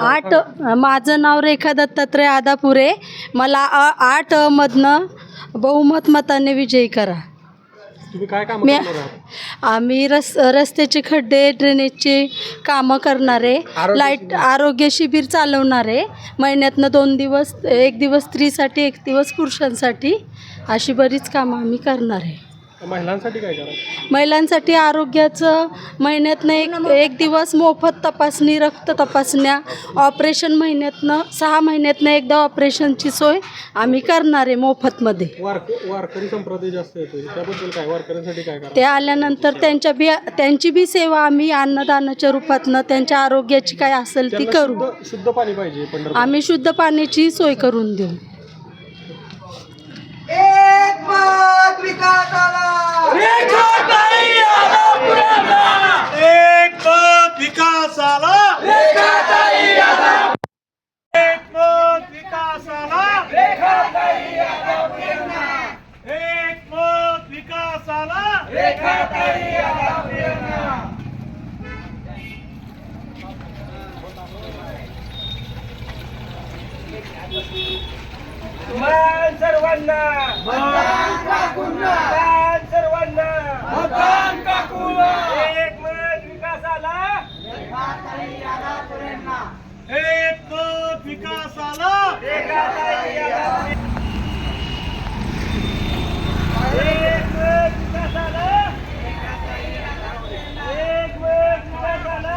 आठ माझं नाव रेखा दत्तात्रय आदापुरे. मला आठ मधनं बहुमत मताने विजयी करा. तुम्ही काय काम मी आम्ही रस रस्त्याचे खड्डे ड्रेनेजचे कामं करणारे. लाइट आरोग्य शिबिर चालवणारे. महिन्यातनं दोन दिवस एक दिवस स्त्रीसाठी एक दिवस पुरुषांसाठी अशी बरीच कामं आम्ही करणार. आहे महिलांसाठी काय करा महिलांसाठी आरोग्याचं महिन्यातनं एक एक दिवस मोफत तपासणी रक्त तपासण्या ऑपरेशन महिन्यातनं सहा महिन्यातनं एकदा ऑपरेशनची सोय आम्ही करणार आहे मोफतमध्ये. वारक वारकरी संप्रदाय जास्त येतो त्याबद्दल काय? वारकऱ्यांसाठी काय करा ते आल्यानंतर त्यांच्या बी त्यांची बी सेवा आम्ही अन्नदानाच्या रूपातनं त्यांच्या आरोग्याची काय असेल ती करू. शुद्ध शुद्ध पाणी पाहिजे पंढरपूर आम्ही शुद्ध पाण्याची सोय करून देऊ. विकासाला मान सर्वांना. मान सर्वांना. एक मत विकासाला. एक मत विकासाला एक मत विकासाला एक मत विकासाला